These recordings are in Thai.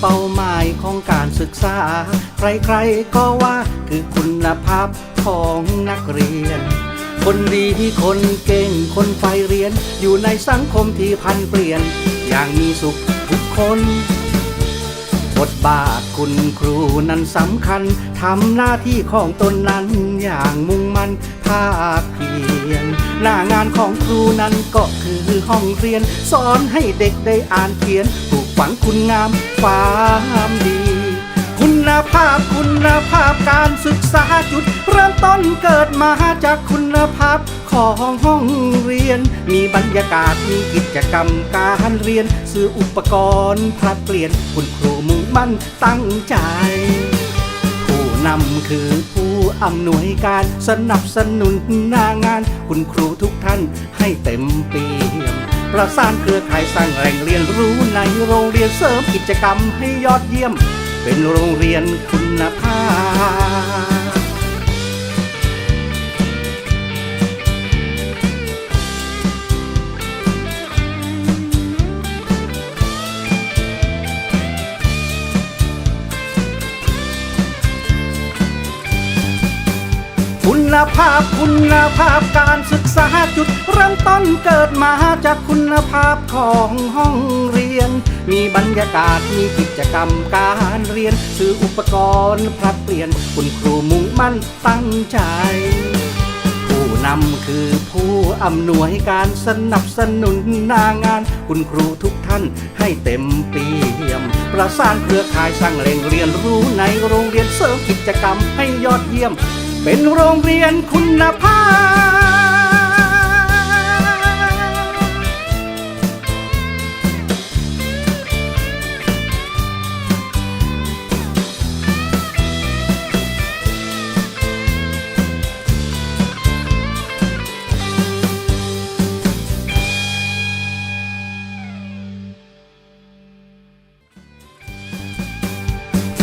เป้าหมายของการศึกษา ใครๆก็ว่าคือคุณภาพของนักเรียน คนดีคนเก่งคนใฝ่เรียน อยู่ในสังคมที่พันเปลี่ยน อย่างมีสุขทุกคนบทบาทคุณครูนั้นสำคัญ ทำหน้าที่ของตนนั้นอย่างมุ่งมั่นภาคเพียรหน้างานของครูนั้นก็คือห้องเรียน สอนให้เด็กได้อ่านเขียนปลูก ฝังคุณงามความดี คุณภาพคุณภาพการศึกษาจุด เริ่มต้นเกิดมาจากคุณภาพของห้องเรียน มีบรรยากาศมีกิจกรรมการเรียน ซื้ออุปกรณ์ผลัดเปลี่ยนคุณครูมุ่งมั่นตั้งใจผู้นำคือผู้อำนวยการสนับสนุนหน้างาน คุณครูทุกท่านให้เต็มเปี่ยม ประสานเครือข่ายสร้างแหล่งเรียนรู้ในโรงเรียนเสริมกิจกรรมให้ยอดเยี่ยม เป็นโรงเรียนคุณภาพ ภาพคุณภาพการศึกษาจุดเริ่มต้นเกิดมาจากคุณภาพของห้องเรียน มีบรรยากาศมีกิจกรรมการเรียนซื้ออุปกรณ์ผลัดเปลี่ยนคุณครูมุ่งมั่นตั้งใจ ผู้นำคือผู้อำนวยการสนับสนุนหน้างาน คุณครูทุกท่านให้เต็มเปี่ยมประสานเครือข่ายสร้างแหล่งเรียนรู้ในโรงเรียนเสริมกิจกรรมให้ยอดเยี่ยม เป็นโรงเรียนคุณภาพ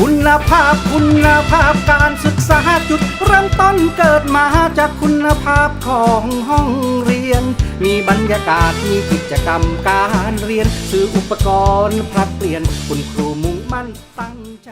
คุณภาพคุณภาพการศึกษาจุดเริ่มต้นเกิดมาจากคุณภาพของห้องเรียน มีบรรยากาศมีกิจกรรมการเรียน ซื้ออุปกรณ์พลัดเปลี่ยนคุณครูมุ่งมั่นตั้งใจ